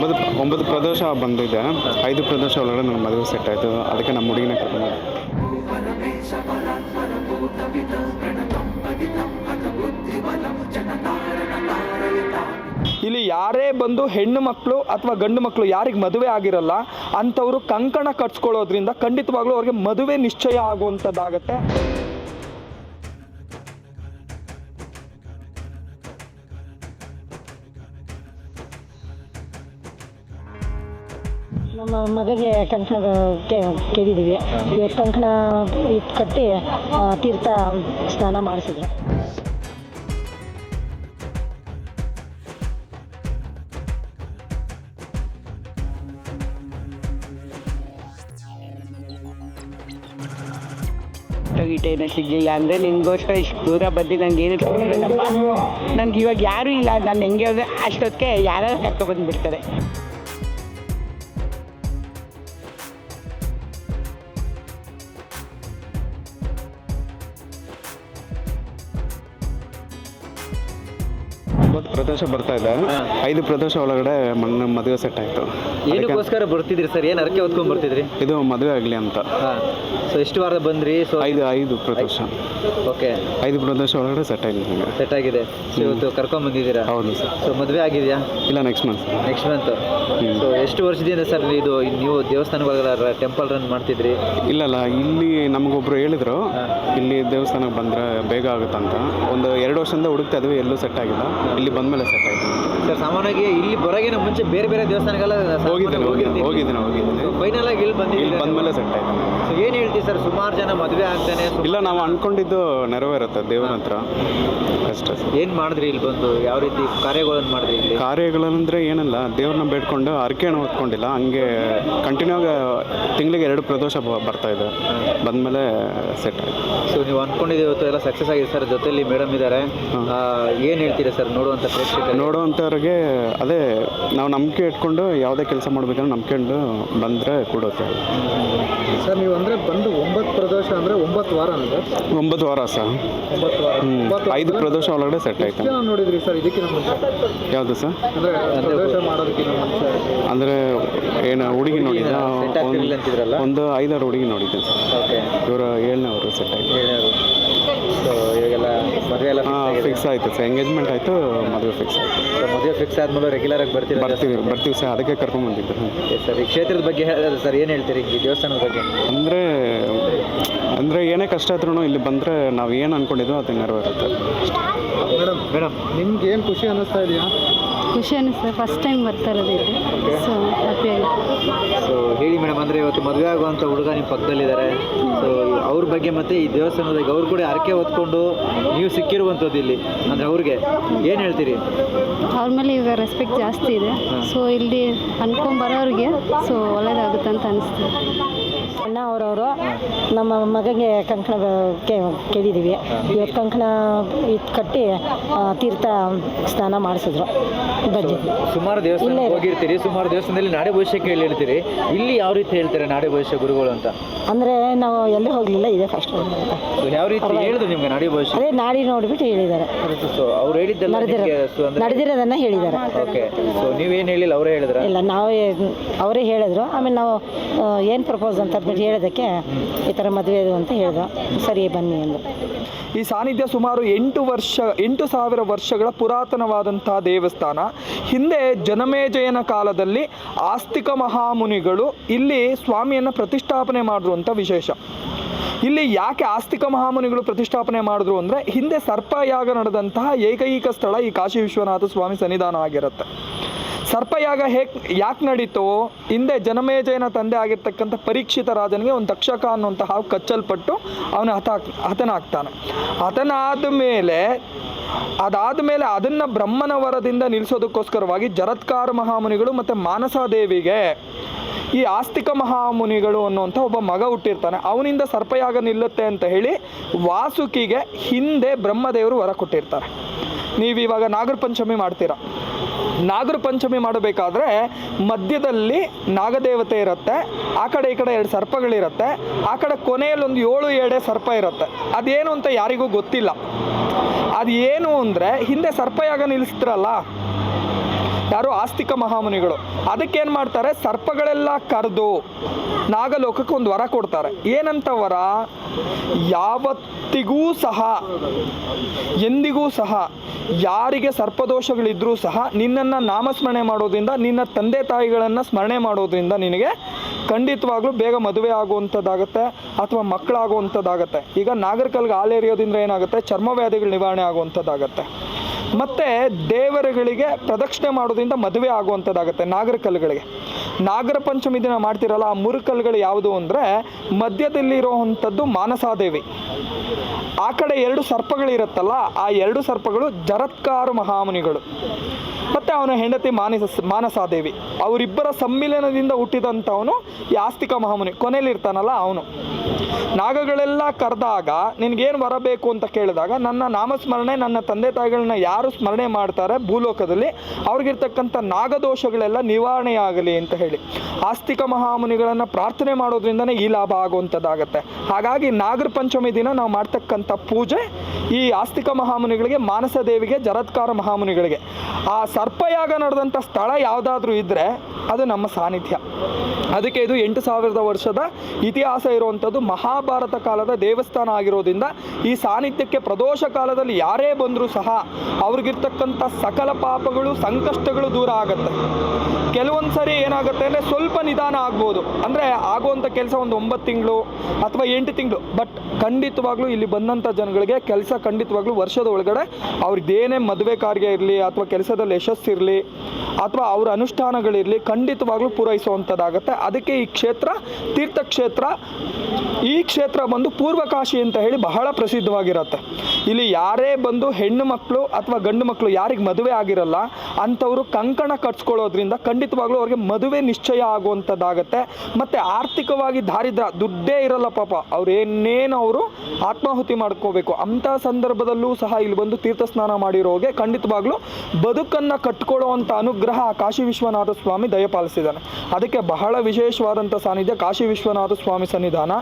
ಒಂಬತ್ತು ಒಂಬತ್ತು ಪ್ರದೋಷ ಬಂದಿದೆ. ಐದು ಪ್ರದೋಷ ಒಳಗಡೆ ನನ್ನ ಮದುವೆ ಸೆಟ್ ಆಯಿತು. ಅದಕ್ಕೆ ನಮ್ಮ ಹುಡುಗಿನ ಕರ್ಕೊಂಡು ಇಲ್ಲಿ ಯಾರೇ ಬಂದು ಹೆಣ್ಣು ಮಕ್ಕಳು ಅಥವಾ ಗಂಡು ಮಕ್ಕಳು ಯಾರಿಗೆ ಮದುವೆ ಆಗಿರಲ್ಲ, ಅಂಥವರು ಕಂಕಣ ಕಟ್ಸ್ಕೊಳ್ಳೋದ್ರಿಂದ ಖಂಡಿತವಾಗ್ಲೂ ಅವ್ರಿಗೆ ಮದುವೆ ನಿಶ್ಚಯ ಆಗುವಂಥದ್ದಾಗತ್ತೆ. ನಮ್ಮ ಮಗಗೆ ಕಂಕಣ ಕೇಳಿದ್ದೀವಿ ಕಂಕಣ ಕಟ್ಟಿ ತೀರ್ಥ ಸ್ನಾನ ಮಾಡಿಸಿದ್ರು. ಗೀಟೇನ ಸಿಗಲಿಲ್ಲ ಅಂದರೆ ಇಷ್ಟು ದೂರ ಬಂದು ನಂಗೆ ಏನು ನಂಗೆ ಇವಾಗ ಯಾರು ಇಲ್ಲ. ನಾನು ಹೆಂಗೆ ಅಷ್ಟೊತ್ತಿಗೆ ಯಾರು ಕರ್ಕೊಬಂದುಬಿಡ್ತಾರೆ ಒಂಬತ್ತು ಪ್ರದೇಶ ಬರ್ತಾ ಇದೆ. ಐದು ಪ್ರದೇಶ ಒಳಗಡೆ ಮಣ್ಣು ಮದುವೆ ಸೆಟ್ ಆಯಿತು. ಏನಕ್ಕೋಸ್ಕರ ಬರ್ತಿದ್ರಿ ಸರ್? ಏನು ಅರಕೆ ಹೊತ್ಕೊಂಡ್ ಬರ್ತಿದ್ರಿ? ಇದು ಮದುವೆ ಆಗಲಿ ಅಂತ. ಸೊ ಎಷ್ಟು ವಾರ ಬಂದ್ರಿ ಸೊ ಐದು ಐದು ಪ್ರದೇಶ. ಓಕೆ. ಐದು ಪ್ರದೇಶ ಒಳಗಡೆ ಸೆಟ್ ಆಗಿದೆ ಸೆಟ್ ಆಗಿದೆ. ಸೊ ಇವತ್ತು ಕರ್ಕೊಂಡು ಬಂದಿದ್ದೀರಾ? ಹೌದು ಸರ್. ಸೊ ಮದುವೆ ಆಗಿದೆಯಾ? ಇಲ್ಲ next month next month so ಎಷ್ಟು ವರ್ಷದಿಂದ ಸರ್ ಇದು ನೀವು ದೇವಸ್ಥಾನಗಳ ಟೆಂಪಲ್ ರನ್ ಮಾಡ್ತಿದ್ರಿ? ಇಲ್ಲಲ್ಲ ಇಲ್ಲಿ. ನಮಗೊಬ್ರು ಹೇಳಿದ್ರು. ಇಲ್ಲಿ ದೇವಸ್ಥಾನಕ್ಕೆ ಬಂದರೆ ಬೇಗ ಆಗುತ್ತಂತ. ಒಂದು ಎರಡು ವರ್ಷದಿಂದ ಹುಡುಕ್ತಾ ಇದ್ವಿ ಎಲ್ಲೂ ಸೆಟ್ ಆಗಿಲ್ಲ. ಇಲ್ಲಿ ಬಂದಮೇಲೆ ಸೆಟ್ ಆಯಿತು. ಸರ್ ಸಾಮಾನ್ಯವಾಗಿ ಇಲ್ಲಿ ಬರೋಗಿನ ಮುಂಚೆ ಬೇರೆ ಬೇರೆ ದೇವಸ್ಥಾನಗಳ ಹೋಗಿದ್ದೀನಿ ಹೋಗಿದ್ದೀನಿ ಹೋಗಿದ್ದೀನಿ ಹೋಗಿದ್ದೀನಿ. ಫೈನಲ್ ಆಗಿ ಇಲ್ಲಿ ಇಲ್ಲಿ ಬಂದಿದ್ದೀರಿ ಬಂದಮೇಲೆ ಸೆಟ್ ಆಯ್ತು. ಸೊ ಏನು ಹೇಳ್ತೀವಿ ಸರ್ ಸುಮಾರು ಜನ ಮದುವೆ ಆಗ್ತಾನೆ ಇಲ್ಲ ನಾವು ಅನ್ಕೊಂಡಿದ್ದು ನೆರವೇರುತ್ತೆ ದೇವ್ರ ಹತ್ರ. ಅಷ್ಟೇ ಏನು ಮಾಡಿದ್ರಿ ಇಲ್ಲಿ ಬಂದು? ಯಾವ ರೀತಿ ಕಾರ್ಯಗಳನ್ನು ಮಾಡಿದ್ರಿ ಇಲ್ಲಿ? ಕಾರ್ಯಗಳಂದ್ರೆ ಏನಲ್ಲ ದೇವ್ರನ್ನ ಬೇಡ್ಕೊಂಡು ಅರ್ಕೆನ ಹೊತ್ಕೊಂಡಿಲ್ಲ ಹಂಗೆ ಕಂಟಿನ್ಯೂ ಆಗಿ ತಿಂಗಳಿಗೆ ಎರಡು ಪ್ರದೋಷ ಬರ್ತಾ ಇದೆ. ಬಂದಮೇಲೆ ಸೆಟ್ ಆಯ್ತು. ಸೊ ನೀವು ಅನ್ಕೊಂಡಿದ್ದೆ ಇವತ್ತು ಎಲ್ಲ ಸಕ್ಸಸ್ ಆಗಿದೆ ಸರ್ ಜೊತೆಯಲ್ಲಿ ಮೇಡಮ್ ಇದ್ದಾರೆ. ಏನು ಹೇಳ್ತೀರಾ ಸರ್ ನೋಡುವಂಥ ಪ್ರೇಕ್ಷಕರು ನೋಡೋವಂಥವ್ರಿಗೆ ಅದೇ ನಾವು ನಂಬಿಕೆ ಇಟ್ಕೊಂಡು ಯಾವುದೇ ಕೆಲಸ ಮಾಡಬೇಕಂದ್ರೆ ನಂಬ್ಕೊಂಡು ಬಂದರೆ ಕೊಡುತ್ತೆ. ಸರ್ ನೀವು ಅಂದರೆ ಬಂದು ಒಂಬತ್ತು ಪ್ರದೋಷ ಅಂದರೆ ಒಂಬತ್ತು ವಾರ ಅಂದರೆ? ಒಂಬತ್ತು ವಾರ ಸರ್. ಒಂಬತ್ತು ವಾರ. ಹ್ಞೂ ಐದು ಪ್ರದೋಷ ಒಳಗಡೆ ಸೆಟ್ ಆಯ್ತು. ನೋಡಿದ್ರಿ ಸರ್ ಇದಕ್ಕೆ ಮುಂಚೆ? ಯಾವುದು ಸರ್? ಅಂದರೆ ಪ್ರದೋಷ ಮಾಡೋದಕ್ಕಿಂತ ಮುಂಚೆ. ಅಂದರೆ ಏನು ಹುಡುಗಿ ನೋಡಿದ set ಆಗ್ತಿರ್ಲಿಲ್ಲ ಅಂತಿದ್ರಲ್ಲ? ಒಂದು ಐದಾರು ಹುಡುಗಿ ನೋಡಿದ್ದೆ ಸರ್. ಓಕೆ ಇವರು ಏಳನೇ ಅವರು ಸೆಟ್ ಆಯ್ತು. ಸೊ ಇವಾಗೆಲ್ಲ ಮದುವೆ ಎಲ್ಲ ಹಾಂ ಫಿಕ್ಸ್ ಆಯಿತು. ಸರ್ ಎಂಗೇಜ್ಮೆಂಟ್ ಆಯಿತು ಮದುವೆ ಫಿಕ್ಸ್ ಆಯಿತು. ಸೊ ಮದುವೆ ಫಿಕ್ಸ್ ಆದ್ಮೇಲೆ ರೆಗ್ಯುಲರ್ ಆಗಿ ಬರ್ತೀರಾ ಬರ್ತೀವಿ ಬರ್ತೀವಿ ಸರ್ ಅದಕ್ಕೆ ಕರ್ಕೊಂಬಂದಿದ್ದು ಸರ್ ಈ ಕ್ಷೇತ್ರದ ಬಗ್ಗೆ ಹೇಳಿದ್ರೆ ಸರ್ ಏನು ಹೇಳ್ತೀರಿ? ಈ ದೇವಸ್ಥಾನದ ಬಗ್ಗೆ? ಅಂದರೆ ಅಂದರೆ ಏನೇ ಕಷ್ಟ ಆದ್ರೂ ಇಲ್ಲಿ ಬಂದರೆ ನಾವು ಏನು ಅಂದ್ಕೊಂಡಿದ್ವೋ ಅದು ನೆರವೇರುತ್ತೆ. ಮೇಡಮ್ ಮೇಡಮ್ ನಿಮ್ಗೆ ಏನು ಖುಷಿ ಅನ್ನಿಸ್ತಾ ಇದೆಯಾ? ಖುಷಿ ಅನಿಸ್ತದೆ ಫಸ್ಟ್ ಟೈಮ್ ಬರ್ತಾ ಇರೋದು ಇಲ್ಲಿ ಸೊ ಹ್ಯಾಪಿಯಾಗಿ ಸೊ ಹೇಳಿ ಮೇಡಮ್ ಅಂದರೆ ಇವತ್ತು ಮದುವೆ ಆಗುವಂಥ ಹುಡುಗ ನಿಮ್ಮ ಪಕ್ಕದಲ್ಲಿದ್ದಾರೆ. ಸೊ ಅವ್ರ ಬಗ್ಗೆ ಮತ್ತೆ ಈ ದೇವಸ್ಥಾನದ ಅವ್ರ ಅವ್ರು ಕೂಡ ಅರಕೆ ಹೊತ್ಕೊಂಡು ನೀವು ಸಿಕ್ಕಿರುವಂಥದ್ದು ಇಲ್ಲಿ ಅಂದರೆ ಅವ್ರಿಗೆ. ಏನು ಹೇಳ್ತೀರಿ? ಅವ್ರ ಮೇಲೆ ಈಗ ರೆಸ್ಪೆಕ್ಟ್ ಜಾಸ್ತಿ ಇದೆ. ಸೊ ಇಲ್ಲಿ ಅನ್ಕೊಂಬರೋರಿಗೆ ಸೊ ಒಳ್ಳೇದಾಗುತ್ತೆ ಅಂತ ಅನಿಸ್ತದೆ. ಅಣ್ಣ ಅವರವರು ನಮ್ಮ ಮಗನಿಗೆ ಕಂಕಣ ಕೇಳಿದ್ದೀವಿ ಇವತ್ತು ಕಂಕಣ ಇಟ್ಟು ಕಟ್ಟಿ ಆ, ತೀರ್ಥ ಸ್ನಾನ ಮಾಡಿಸಿದ್ರು. ಬಜ್ಜಿ. ಸುಮಾರು ದೇವಸ್ಥಾನ ಹೋಗಿರ್ತೀರಿ. ಸುಮಾರು ದೇವಸ್ಥಾನದಲ್ಲಿ ನಾಡೆ ಭವಿಷ್ಯ ಕೇಳಿ ಹೇಳ್ತೀರಿ ಇಲ್ಲಿ ಯಾವ ರೀತಿ ಹೇಳ್ತಾರೆ ನಾಡೆ ಭವಿಷ್ಯ ಗುರುಗಳು ಅಂತ? ಅಂದರೆ ನಾವು ಎಲ್ಲೂ ಹೋಗಲಿಲ್ಲ ಇದೆ ಫಸ್ಟ್ ಯಾವ ರೀತಿ ಹೇಳಿದ್ರು ನಿಮ್ಗೆ ನಾಡಿ ಭವಿಷ್ಯ ಅದೇ ನಾಡಿ ನೋಡಿಬಿಟ್ಟು ಹೇಳಿದ್ದಾರೆ. ಸೊ ಅವ್ರು ಹೇಳಿದ್ದೆಲ್ಲ ನಡೆದಿರೋದನ್ನ ನಿಮ್ಗೆ ಸೊ ಅಂದ್ರೆ ನಡೆದಿರೋದನ್ನು ಹೇಳಿದ್ದಾರೆ. ಓಕೆ ಸೊ ನೀವೇನು ಹೇಳಿಲ್ಲ ಅವರೇ ಹೇಳಿದ್ರ? ಇಲ್ಲ ನಾವೇ ಅವರೇ ಹೇಳಿದ್ರು. ಆಮೇಲೆ ನಾವು ಏನು ಪ್ರಪೋಸ್ ಅಂತ ಹೇಳೋದಕ್ಕೆ ಈ ಥರ ಮದುವೆ ಇದು ಅಂತ ಹೇಳ್ದ. ಸರಿ ಬನ್ನಿ ಅಂದರು ಈ ಸಾನ್ನಿಧ್ಯ ಸುಮಾರು ಎಂಟು ವರ್ಷ, ಎಂಟು ಸಾವಿರ ವರ್ಷಗಳ ಪುರಾತನವಾದಂತಹ ದೇವಸ್ಥಾನ. ಹಿಂದೆ ಜನಮೇಜಯನ ಕಾಲದಲ್ಲಿ ಆಸ್ತಿಕ ಮಹಾಮುನಿಗಳು ಇಲ್ಲಿ ಸ್ವಾಮಿಯನ್ನು ಪ್ರತಿಷ್ಠಾಪನೆ ಮಾಡಿದ್ರು ಅಂತ ವಿಶೇಷ. ಇಲ್ಲಿ ಯಾಕೆ ಆಸ್ತಿಕ ಮಹಾಮುನಿಗಳು ಪ್ರತಿಷ್ಠಾಪನೆ ಮಾಡಿದ್ರು ಅಂದರೆ ಹಿಂದೆ ಸರ್ಪಯಾಗ ನಡೆದಂತಹ ಏಕೈಕ ಸ್ಥಳ ಈ ಕಾಶಿ ವಿಶ್ವನಾಥ ಸ್ವಾಮಿ ಸನ್ನಿಧಾನ ಆಗಿರುತ್ತೆ. ಸರ್ಪಯಾಗ ಹೇಗೆ, ಯಾಕೆ ನಡೀತು? ಹಿಂದೆ ಜನಮೇಜಯನ ತಂದೆ ಆಗಿರ್ತಕ್ಕಂಥ ಪರೀಕ್ಷಿತ ರಾಜನಿಗೆ ಒಂದು ತಕ್ಷಕ ಅನ್ನುವಂಥ ಹಾವು ಕಚ್ಚಲ್ಪಟ್ಟು ಅವನು ಹತ, ಹತನಾಗ್ತಾನೆ. ಹತನಾದ ಮೇಲೆ, ಅದಾದ ಮೇಲೆ ಅದನ್ನು ಬ್ರಹ್ಮನ ವರದಿಂದ ನಿಲ್ಲಿಸೋದಕ್ಕೋಸ್ಕರವಾಗಿ ಜರತ್ಕಾರ ಮಹಾಮುನಿಗಳು ಮತ್ತು ಮಾನಸಾದೇವಿಗೆ ಈ ಆಸ್ತಿಕ ಮಹಾಮುನಿಗಳು ಅನ್ನುವಂಥ ಒಬ್ಬ ಮಗ ಹುಟ್ಟಿರ್ತಾನೆ. ಅವನಿಂದ ಸರ್ಪಯಾಗ ನಿಲ್ಲುತ್ತೆ ಅಂತ ಹೇಳಿ ವಾಸುಕಿಗೆ ಹಿಂದೆ ಬ್ರಹ್ಮದೇವರು ವರ ಕೊಟ್ಟಿರ್ತಾರೆ. ನೀವು ಇವಾಗ ನಾಗರ ಪಂಚಮಿ ಮಾಡ್ತೀರಾ? ನಾಗರ ಪಂಚಮಿ ಮಾಡಬೇಕಾದ್ರೆ ಮಧ್ಯದಲ್ಲಿ ನಾಗದೇವತೆ ಇರುತ್ತೆ, ಆ ಕಡೆ ಈ ಕಡೆ ಎರಡು ಸರ್ಪಗಳಿರುತ್ತೆ, ಆ ಕಡೆ ಕೊನೆಯಲ್ಲಿ ಒಂದು ಏಳು ಎಡೆ ಸರ್ಪ ಇರುತ್ತೆ. ಅದೇನು ಅಂತ ಯಾರಿಗೂ ಗೊತ್ತಿಲ್ಲ. ಅದು ಏನು ಅಂದರೆ ಹಿಂದೆ ಸರ್ಪಯಾಗ ನಿಲ್ಲಿಸ್ತಿರಲ್ಲ ಯಾರು ಆಸ್ತಿಕ ಮಹಾಮುನಿಗಳು, ಅದಕ್ಕೇನು ಮಾಡ್ತಾರೆ? ಸರ್ಪಗಳೆಲ್ಲ ಕರೆದು ನಾಗಲೋಕಕ್ಕೆ ಒಂದು ವರ ಕೊಡ್ತಾರೆ. ಏನಂತ ವರ? ಯಾವತ್ತಿಗೂ ಸಹ, ಎಂದಿಗೂ ಸಹ ಯಾರಿಗೆ ಸರ್ಪದೋಷಗಳಿದ್ರೂ ಸಹ ನಿನ್ನನ್ನು ನಾಮಸ್ಮರಣೆ ಮಾಡೋದ್ರಿಂದ, ನಿನ್ನ ತಂದೆ ತಾಯಿಗಳನ್ನು ಸ್ಮರಣೆ ಮಾಡೋದ್ರಿಂದ ನಿನಗೆ ಖಂಡಿತವಾಗ್ಲೂ ಬೇಗ ಮದುವೆ ಆಗುವಂಥದ್ದಾಗತ್ತೆ ಅಥವಾ ಮಕ್ಕಳಾಗುವಂಥದ್ದಾಗತ್ತೆ. ಈಗ ನಾಗರಿಕಲ್ಗೆ ಆಲೇರಿಯೋದ್ರಿಂದ ಏನಾಗುತ್ತೆ? ಚರ್ಮವ್ಯಾಧಿಗಳು ನಿವಾರಣೆ ಆಗುವಂಥದ್ದಾಗತ್ತೆ. ಮತ್ತು ದೇವರುಗಳಿಗೆ ಪ್ರದಕ್ಷಿಣೆ ಮಾಡೋದ್ರಿಂದ ಮದುವೆ ಆಗುವಂಥದ್ದಾಗತ್ತೆ ನಾಗರಕಲ್ಗಳಿಗೆ ನಾಗರ ಪಂಚಮಿ ದಿನ ಮಾಡ್ತಿರಲ್ಲ, ಆ ಮೂರು ಯಾವುದು ಅಂದರೆ ಮಧ್ಯದಲ್ಲಿರುವಂಥದ್ದು ಮಾನಸಾದೇವಿ. ಆ ಕಡೆ ಎರಡು ಸರ್ಪಗಳಿರುತ್ತಲ್ಲ, ಆ ಎರಡು ಸರ್ಪಗಳು ಜರತ್ಕಾರು ಮಹಾಮುನಿಗಳು. ಮತ್ತು ಅವನ ಹೆಂಡತಿ ಮಾನಸ, ಮಾನಸಾದೇವಿ. ಅವರಿಬ್ಬರ ಸಮ್ಮಿಲನದಿಂದ ಹುಟ್ಟಿದಂಥವನು ಈ ಆಸ್ತಿಕ ಮಹಾಮುನಿ. ಕೊನೆಯಲ್ಲಿ ಇರ್ತಾನಲ್ಲ ಅವನು. ನಾಗಗಳೆಲ್ಲ ಕರೆದಾಗ ನಿನಗೇನು ಬರಬೇಕು ಅಂತ ಕೇಳಿದಾಗ ನನ್ನ ನಾಮಸ್ಮರಣೆ, ನನ್ನ ತಂದೆ ತಾಯಿಗಳನ್ನ ಯಾರು ಸ್ಮರಣೆ ಮಾಡ್ತಾರೆ ಭೂಲೋಕದಲ್ಲಿ, ಅವ್ರಿಗಿರ್ತಕ್ಕಂಥ ನಾಗದೋಷಗಳೆಲ್ಲ ನಿವಾರಣೆಯಾಗಲಿ ಅಂತ ಹೇಳಿ. ಆಸ್ತಿಕ ಮಹಾಮುನಿಗಳನ್ನು ಪ್ರಾರ್ಥನೆ ಮಾಡೋದ್ರಿಂದನೇ ಈ ಲಾಭ ಆಗುವಂಥದ್ದಾಗತ್ತೆ. ಹಾಗಾಗಿ ನಾಗರ ಪಂಚಮಿ ದಿನ ನಾವು ಮಾಡ್ತಕ್ಕಂಥ ಪೂಜೆ ಈ ಆಸ್ತಿಕ ಮಹಾಮುನಿಗಳಿಗೆ, ಮಾನಸ ದೇವಿಗೆ, ಜರತ್ಕಾರ ಮಹಾಮುನಿಗಳಿಗೆ. ಆ ಸರ್ಪಯಾಗ ನಡೆದಂಥ ಸ್ಥಳ ಯಾವುದಾದ್ರೂ ಇದ್ದರೆ ಅದು ನಮ್ಮ ಸಾನ್ನಿಧ್ಯ. ಅದಕ್ಕೆ ಇದು ಎಂಟು ಸಾವಿರದ ವರ್ಷದ ಇತಿಹಾಸ ಇರುವಂಥದ್ದು ಮಹಾಭಾರತ ಕಾಲದ ದೇವಸ್ಥಾನ ಆಗಿರೋದ್ರಿಂದ ಈ ಸಾನ್ನಿಧ್ಯಕ್ಕೆ ಪ್ರದೋಷ ಕಾಲದಲ್ಲಿ ಯಾರೇ ಬಂದರೂ ಸಹ ಅವ್ರಿಗಿರ್ತಕ್ಕಂಥ ಸಕಲ ಪಾಪಗಳು, ಸಂಕಷ್ಟಗಳು ದೂರ ಆಗುತ್ತೆ. ಕೆಲವೊಂದು ಸರಿ ಏನಾಗುತ್ತೆ ಅಂದರೆ ಸ್ವಲ್ಪ ನಿಧಾನ ಆಗ್ಬೋದು. ಅಂದರೆ ಆಗುವಂಥ ಕೆಲಸ ಒಂದು ಒಂಬತ್ತು ತಿಂಗಳು ಅಥವಾ ಎಂಟು ತಿಂಗಳು. ಬಟ್ ಖಂಡಿತವಾಗ್ಲೂ ಇಲ್ಲಿ ಬಂದಂಥ ಜನಗಳಿಗೆ ಕೆಲಸ ಖಂಡಿತವಾಗ್ಲೂ ವರ್ಷದ ಒಳಗಡೆ ಅವ್ರದ್ದೇನೇ ಮದುವೆ ಕಾರ್ಯ ಇರಲಿ ಅಥವಾ ಕೆಲಸದಲ್ಲಿ ಯಶಸ್ಸಿರಲಿ ಅಥವಾ ಅವ್ರ ಅನುಷ್ಠಾನಗಳಿರಲಿ ಖಂಡಿತವಾಗ್ಲೂ ಪೂರೈಸುವಂಥದ್ದಾಗುತ್ತೆ ಅದಕ್ಕೆ ಈ ಕ್ಷೇತ್ರ, ತೀರ್ಥಕ್ಷೇತ್ರ, ಈ ಕ್ಷೇತ್ರ ಬಂದು ಪೂರ್ವಕಾಶಿ ಅಂತ ಹೇಳಿ ಬಹಳ ಪ್ರಸಿದ್ಧವಾಗಿರುತ್ತೆ. ಇಲ್ಲಿ ಯಾರೇ ಬಂದು ಹೆಣ್ಣು ಮಕ್ಕಳು ಅಥವಾ ಗಂಡು ಮಕ್ಕಳು ಯಾರಿಗೆ ಮದುವೆ ಆಗಿರಲ್ಲ, ಅಂಥವರು ಕಂಕಣ ಕಟ್ಸ್ಕೊಳ್ಳೋದ್ರಿಂದ ಖಂಡಿತವಾಗ್ಲೂ ಅವ್ರಿಗೆ ಮದುವೆ ನಿಶ್ಚಯ ಆಗುವಂಥದ್ದಾಗತ್ತೆ. ಮತ್ತು ಆರ್ಥಿಕವಾಗಿ ದಾರಿದ್ರ ದುಡ್ಡೇ ಇರಲ್ಲ ಪಾಪ. ಅವ್ರು ಏನೇನು ಅವರು ಆತ್ಮಾಹುತಿ ಮಾಡ್ಕೋಬೇಕು ಅಂಥ ಸಂದರ್ಭದಲ್ಲೂ ಸಹ ಇಲ್ಲಿ ಬಂದು ತೀರ್ಥ ಸ್ನಾನ ಮಾಡಿರೋಗೆ ಖಂಡಿತವಾಗ್ಲೂ ಬದುಕನ್ನು ಕಟ್ಕೊಳ್ಳುವಂಥ ಅನುಗ್ರಹ ಕಾಶಿ ವಿಶ್ವನಾಥ ಸ್ವಾಮಿ ದಯಪಾಲಿಸಿದ್ದಾನೆ. ಅದಕ್ಕೆ ಬಹಳ ವಿಶೇಷವಾದಂಥ ಸಾನ್ನಿಧ್ಯ ಕಾಶಿ ವಿಶ್ವನಾಥ ಸ್ವಾಮಿ ಸನ್ನಿಧಾನ.